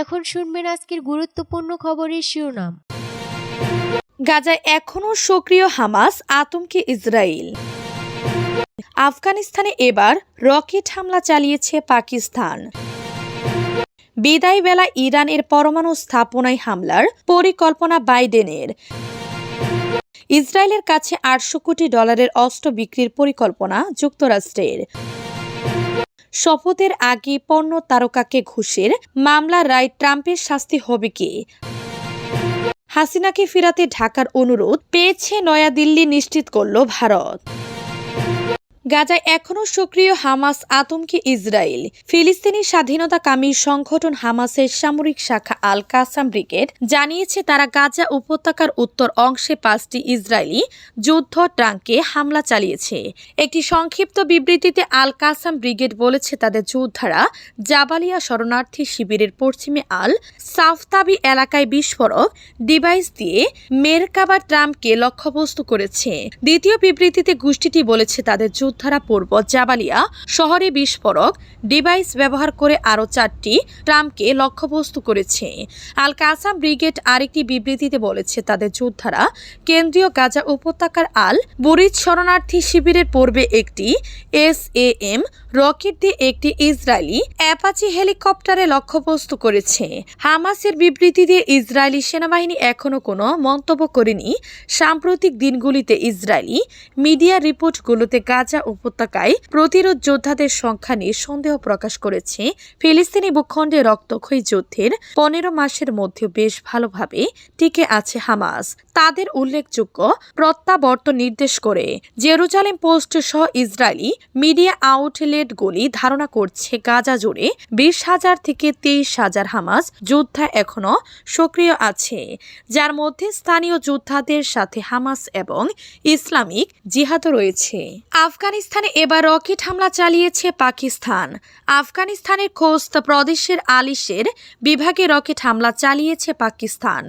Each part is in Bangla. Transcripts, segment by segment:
এখন শুনবেন আজকের গুরুত্বপূর্ণ খবরের শিরোনাম। গাজায় এখনও সক্রিয় হামাস, আতঙ্কে ইসরায়েল। আফগানিস্তানে এবার রকেট হামলা চালিয়েছে পাকিস্তান। বিদায় বেলা ইরানের পরমাণু স্থাপনায় হামলার পরিকল্পনা বাইডেনের। ইসরায়েলের কাছে আটশো কোটি ডলারের অস্ত্র বিক্রির পরিকল্পনা যুক্তরাষ্ট্রের। শপথের আগে পণ্য তারকাকে ঘুষের মামলার রায় ট্রাম্পের শাস্তি হবে কি? হাসিনাকে ফিরাতে ঢাকার অনুরোধ পেয়েছে নয়াদিল্লি নিশ্চিত করল ভারত। গাজায় এখনও সক্রিয় হামাস আতঙ্কে ইসরায়েল। ফিলিস্তিনি স্বাধীনতাকামী সংগঠন হামাসের সামরিক শাখা আল কাসাম ব্রিগেড জানিয়েছে, তারা গাজা উপত্যকার উত্তর অংশে পাঁচটি ইসরায়েলি যুদ্ধ ট্রাঙ্কে হামলা চালিয়েছে। একটি সংক্ষিপ্ত বিবৃতিতে আল কাসাম ব্রিগেড বলেছে, তাদের যোদ্ধারা জাবালিয়া শরণার্থী শিবিরের পশ্চিমে আল সাফতাবি এলাকায় বিস্ফোরক ডিভাইস দিয়ে মেরকাবা ট্রাম্পকে লক্ষ্যবস্তু করেছে। দ্বিতীয় বিবৃতিতে গোষ্ঠীটি বলেছে, তাদের যোদ্ধারা পূর্ব জাবালিয়া শহরে বিস্ফোরক ডিভাইস ব্যবহার করে আরও চারটি ট্রাম্পকে লক্ষ্যবস্তু করেছে। আল কাসাম ব্রিগেড আরেকটি বিবৃতিতে বলেছে, তাদের যোদ্ধারা কেন্দ্রীয় গাজা উপত্যকার আল বুরিজ শরণার্থী শিবিরের পূর্বে একটি এস এ এম রকেট দিয়ে একটি ইসরায়েলি অ্যাপাচি হেলিকপ্টারে লক্ষ্যবস্তু করেছে। হামাসের বিবৃতি দিয়ে ইসরায়েলি সেনাবাহিনী এখনও কোনো মন্তব্য করেনি। সাম্প্রতিক দিনগুলিতে ইসরায়েলি মিডিয়া রিপোর্টগুলোতে গাজা উপত্যকায় প্রতিরোধ যোদ্ধাদের সংখ্যা নিয়ে সন্দেহ প্রকাশ করেছে। ফিলিস্তিনি ভূখণ্ডে রক্তক্ষয়ী যুদ্ধের পনেরো মাসের মধ্যে বেশ ভালোভাবে টিকে আছে হামাস। তাদের উল্লেখযোগ্য প্রত্যাবর্তন নির্দেশ করে। জেরুজালেম পোস্ট সহ ইসরায়েলি মিডিয়া আউটলেটগুলি ধারণা করছে গাজা জুড়ে বিশ হাজার থেকে তেইশ হাজার হামাস যোদ্ধা এখনও সক্রিয় আছে, যার মধ্যে স্থানীয় যোদ্ধাদের সাথে হামাস এবং ইসলামিক জিহাদও রয়েছে। আফগানিস্তানে এবার রকেট হামলা চালিয়েছে পাকিস্তান। আফগানিস্তানের খোস্ত প্রদেশের আলিশের বিভাগে রকেট হামলা চালিয়েছে পাকিস্তান।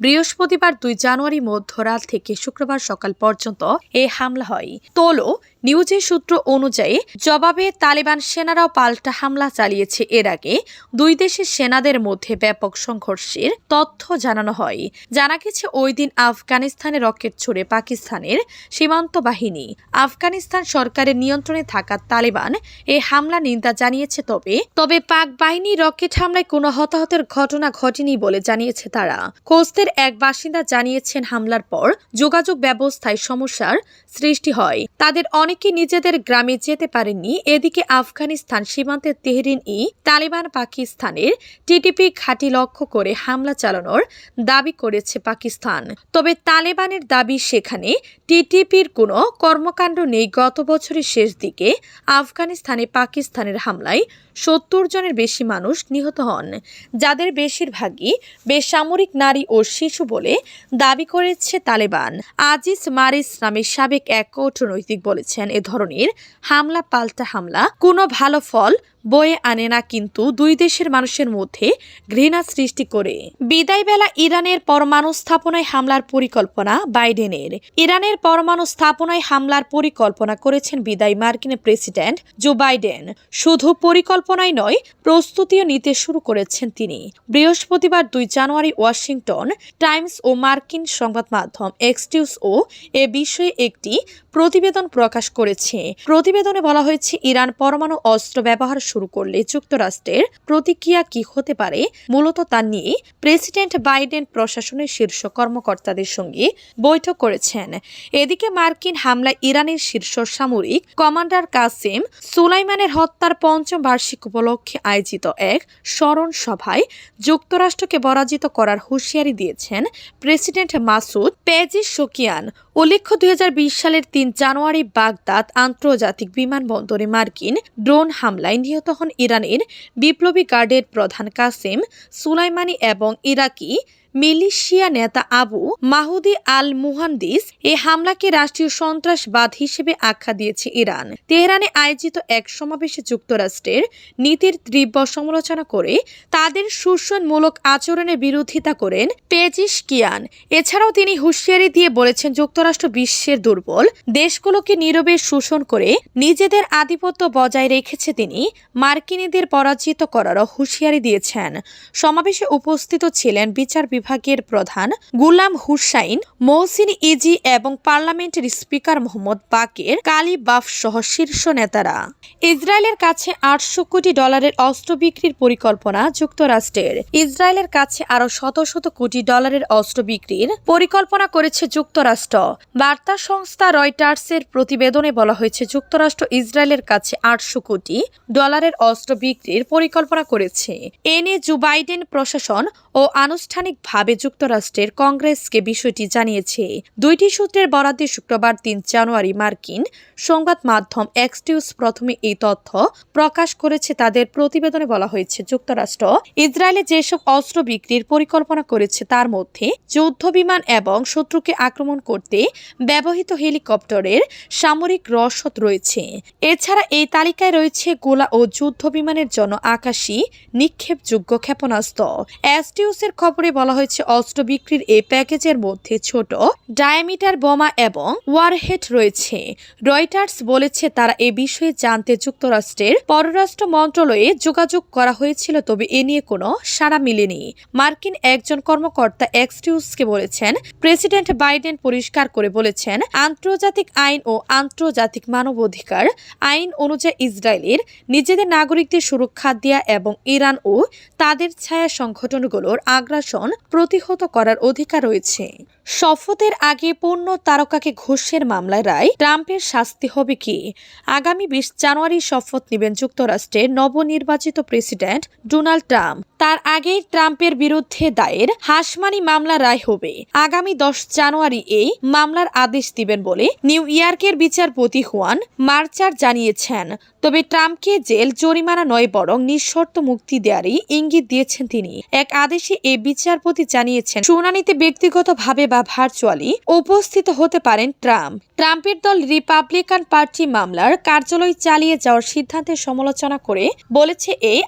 বৃহস্পতিবার দুই জানুয়ারি মধ্যরাত থেকে শুক্রবার সকাল পর্যন্ত এ হামলা হয়। তোলো নিউজের সূত্র অনুযায়ী, জবাবে তালেবান সেনারাও পাল্টা হামলা চালিয়েছে। এর আগে দুই দেশের সেনাদের মধ্যে ব্যাপক সংঘর্ষের তথ্য জানানো হয়। জানা গেছে, ওই দিন আফগানিস্তানে রকেট ছুড়ে পাকিস্তানের সীমান্ত বাহিনী, আফগানিস্তান সরকারের নিয়ন্ত্রণে থাকা তালেবান এ হামলা নিন্দা জানিয়েছে। তবে তবে পাক বাহিনী রকেট হামলায় কোনো হতাহতের ঘটনা ঘটেনি বলে জানিয়েছে তারা। কোস্তের এক বাসিন্দা জানিয়েছেন, হামলার পর যোগাযোগ ব্যবস্থায় সমস্যার সৃষ্টি হয়। তাদের অনেকে নিজেদের গ্রামে যেতে পারেননি। এদিকে আফগানিস্তান সীমান্তে তেহরিন ই তালেবান পাকিস্তানের টিটিপি ঘাঁটি লক্ষ্য করে হামলা চালানোর দাবি করেছে পাকিস্তান। তবে তালেবানের দাবি সেখানে টিটিপির কোনো কর্মকাণ্ড নেই। গত বছরের শেষ দিকে আফগানিস্তানে পাকিস্তানের হামলায় সত্তর জনের বেশি মানুষ নিহত হন। যাদের বেশিরভাগই বেসামরিক নারী ও শিশু বলে দাবি করেছে তালেবান। আজিজ মারিস নামে সাবেক এক কূটনৈতিক বলেছেন এ ধরনের হামলা পাল্টা হামলা, কোনো ভালো ফল বয়ে আনে না কিন্তু দুই দেশের মানুষের মধ্যে ঘৃণা সৃষ্টি করে। বিদায়বেলা ইরানের পরমাণু স্থাপনায় হামলার পরিকল্পনা বাইডেনের। ইরানের পরমাণু স্থাপনায় হামলার পরিকল্পনা করেছেন বিদায় মার্কিন প্রেসিডেন্ট জো বাইডেন। শুধু পরিকল্পনাই নয়, প্রস্তুতিও নিতে শুরু করেছেন তিনি। বৃহস্পতিবার দুই জানুয়ারি ওয়াশিংটন টাইমস ও মার্কিন সংবাদ মাধ্যম এক্সটিউস ও এ বিষয়ে একটি প্রতিবেদন প্রকাশ করেছে। প্রতিবেদনে বলা হয়েছে, ইরান পরমাণু অস্ত্র ব্যবহার শুরু করলে যুক্তরাষ্ট্রের প্রতিক্রিয়া কি হতে পারে, মূলত তা নিয়ে প্রেসিডেন্ট বাইডেন প্রশাসনের শীর্ষ কর্মকর্তাদের সঙ্গে বৈঠক করেছেন। এদিকে মার্কিন হামলায় ইরানের শীর্ষ সামরিক কমান্ডার কাসেম সুলাইমানের হত্যার পঞ্চম বার্ষিক উপলক্ষে আয়োজিত এক স্মরণ সভায় যুক্তরাষ্ট্রকে পরাজিত করার হুঁশিয়ারি দিয়েছেন প্রেসিডেন্ট মাসুদ পেজি শোকিয়ান উল্লেখ্য, দুই হাজার বিশ সালের তিন জানুয়ারি বাগদাদ আন্তর্জাতিক বিমানবন্দরে মার্কিন ড্রোন হামলায় নিহত হন ইরানের বিপ্লবী গার্ডের প্রধান কাসেম সুলাইমানি এবং ইরাকি মিলিশিয়া নেতা আবু মাহুদি আল মুহান্দিস এই হামলাকে রাষ্ট্রীয় সন্ত্রাসবাদ হিসেবে আখ্যা দিয়েছে ইরান। তেহরানে আয়োজিত এক সমাবেশে যুক্তরাষ্ট্রের নীতির তীব্র সমালোচনা করে তাদের শোষণমূলক আচরণের বিরোধিতা করেন পেজিশকিয়ান এছাড়াও তিনি হুঁশিয়ারি দিয়ে বলেছেন, যুক্তরাষ্ট্র বিশ্বের দুর্বল দেশগুলোকে নীরবে শোষণ করে নিজেদের আধিপত্য বজায় রেখেছে তিনি, মার্কিনীদের পরাজিত করারও হুঁশিয়ারি দিয়েছেন। সমাবেশে উপস্থিত ছিলেন বিচার বিভাগের প্রধান গুলাম হুসাইন মৌসিন ইজি এবং পার্লামেন্টের স্পিকার মোহাম্মদ বাকের কালিবাফ সহ শীর্ষ নেতারা। ইসরায়েলের কাছে আটশো কোটি ডলারের অস্ত্র বিক্রির পরিকল্পনা যুক্তরাষ্ট্রের। ইসরায়েলের কাছে আরও শত শত কোটি ডলারের অস্ত্র বিক্রির পরিকল্পনা করেছে যুক্তরাষ্ট্র। বার্তা সংস্থা রয়টার্সের প্রতিবেদনে বলা হয়েছে, যুক্তরাষ্ট্র ইসরায়েলের কাছে আটশো কোটি ডলারের অস্ত্র বিক্রির পরিকল্পনা করেছে। এ নিয়ে জো বাইডেন প্রশাসন ও আনুষ্ঠানিকভাবে যুক্তরাষ্ট্রের কংগ্রেসকে বিষয়টি জানিয়েছে। দুইটি সূত্রের বরাদ্দে শুক্রবার তিন জানুয়ারি মার্কিন সংবাদ মাধ্যম এক্সটিউস প্রথমে এই তথ্য প্রকাশ করেছে তাদের প্রতিবেদনে বলা হয়েছে, যুক্তরাষ্ট্র ইসরায়েলে যেসব অস্ত্র বিক্রির পরিকল্পনা করেছে তার মধ্যে যুদ্ধ বিমান এবং শত্রুকে আক্রমণ করতে ব্যবহৃত হেলিকপ্টারের সামরিক রসদ রয়েছে। এছাড়া এই তালিকায় রয়েছে গোলা ও যুদ্ধ বিমানের জন্য আকাশী নিক্ষেপযোগ্য ক্ষেপণাস্ত্র। অ্যাস্টিউসের খবরে বলা হয়েছে অস্ত্র বিক্রির এই প্যাকেজের মধ্যে ছোট ডায়ামিটার বোমা এবং ওয়ারহেড রয়েছে। রয়টার্স বলেছে তারা এ বিষয়ে জানতে যুক্তরাষ্ট্রের পররাষ্ট্র মন্ত্রণালয়ে যোগাযোগ করা হয়েছিল, তবে এ নিয়ে কোনো সাড়া মিলেনি। মার্কিন একজন কর্মকর্তা এক্সটিউসকে বলেছেন, প্রেসিডেন্ট বাইডেন পরিষ্কার করে বলেছেন, আন্তর্জাতিক আইন ও আন্তর্জাতিক মানবাধিকার আইন অনুযায়ী ইসরায়েলের নিজেদের নাগরিকদের সুরক্ষা দেয়া এবং ইরান ও তাদের ছায়া সংগঠনগুলোর আগ্রাসন প্রতিহত করার অধিকার রয়েছে। শপথের আগে পূর্ণ তারকাকে ঘুষের মামলায় রায়, ট্রাম্পের শাস্তি হবে কি? আগামী বিশ জানুয়ারি শপথ নেবেন যুক্তরাষ্ট্রের নবনির্বাচিত প্রেসিডেন্ট ডোনাল্ড ট্রাম্প। তার আগেই ট্রাম্পের বিরুদ্ধে দায়ের হাসমানি মামলা রায় হবে। আগামী দশ জানুয়ারি এই মামলার আদেশ দিবেন বলে নিউ ইয়র্কের বিচারপতি হুয়ান মার্চার জানিয়েছেন। তবে ট্রাম্পকে জেল, জরিমানা নয়, বরং নিঃশর্ত মুক্তি দেওয়ারই ইঙ্গিত দিয়েছেন তিনি। এক আদেশে এই বিচারপতি জানিয়েছেন, শুনানিতে ব্যক্তিগতভাবে বা ভার্চুয়ালি উপস্থিত হতে পারেন ট্রাম্প। ট্রাম্পের দল রিপাবলিকান পার্টি মামলার কার্যালয় চালিয়ে যাওয়ার সিদ্ধান্তের সমালোচনা করে বলেছে এই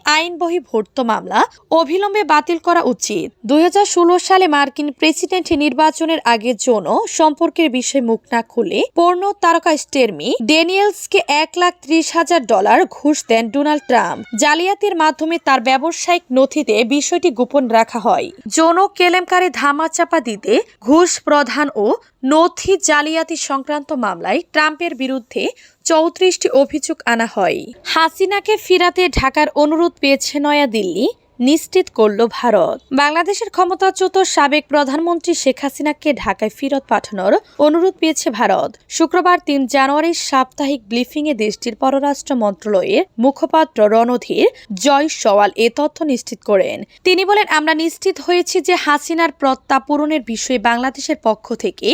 বহির্ভূত মামলা অবিলম্বে বাতিল করা উচিত। দুই হাজার ষোলো সালে মার্কিন প্রেসিডেন্ট নির্বাচনের আগে যৌন সম্পর্কের বিষয়ে মুখ না খুলে পর্ণ তারকা স্টেরমি ড্যানিয়েলসকে এক লাখ ত্রিশ হাজার ডলার ঘুষ দেন ডোনাল্ড ট্রাম্প। জালিয়াতির মাধ্যমে তার ব্যবসায়িক নথিতে বিষয়টি গোপন রাখা হয়। যৌন কেলেঙ্কারি ধামাচাপা দিতে ঘুষ প্রধান ও নথি জালিয়াতি সংক্রান্ত মামলায় ট্রাম্পের বিরুদ্ধে চৌত্রিশটি অভিযোগ আনা হয়। হাসিনাকে ফিরাতে ঢাকার অনুরোধ পেয়েছে নয়াদিল্লি। নিশ্চিত করল ভারত। বাংলাদেশের ক্ষমতাচ্যুত সাবেক প্রধানমন্ত্রী শেখ হাসিনাকে ঢাকায় ফেরত পাঠানোর অনুরোধ পেয়েছে ভারত। শুক্রবার তিন জানুয়ারির সাপ্তাহিক ব্রিফিংয়ে দেশটির পররাষ্ট্র মন্ত্রণালয়ের মুখপাত্র রণধীর জয় সওয়াল এ তথ্য নিশ্চিত করেন। তিনি বলেন, আমরা নিশ্চিত হয়েছি যে হাসিনার প্রত্যাপূরণের বিষয়ে বাংলাদেশের পক্ষ থেকে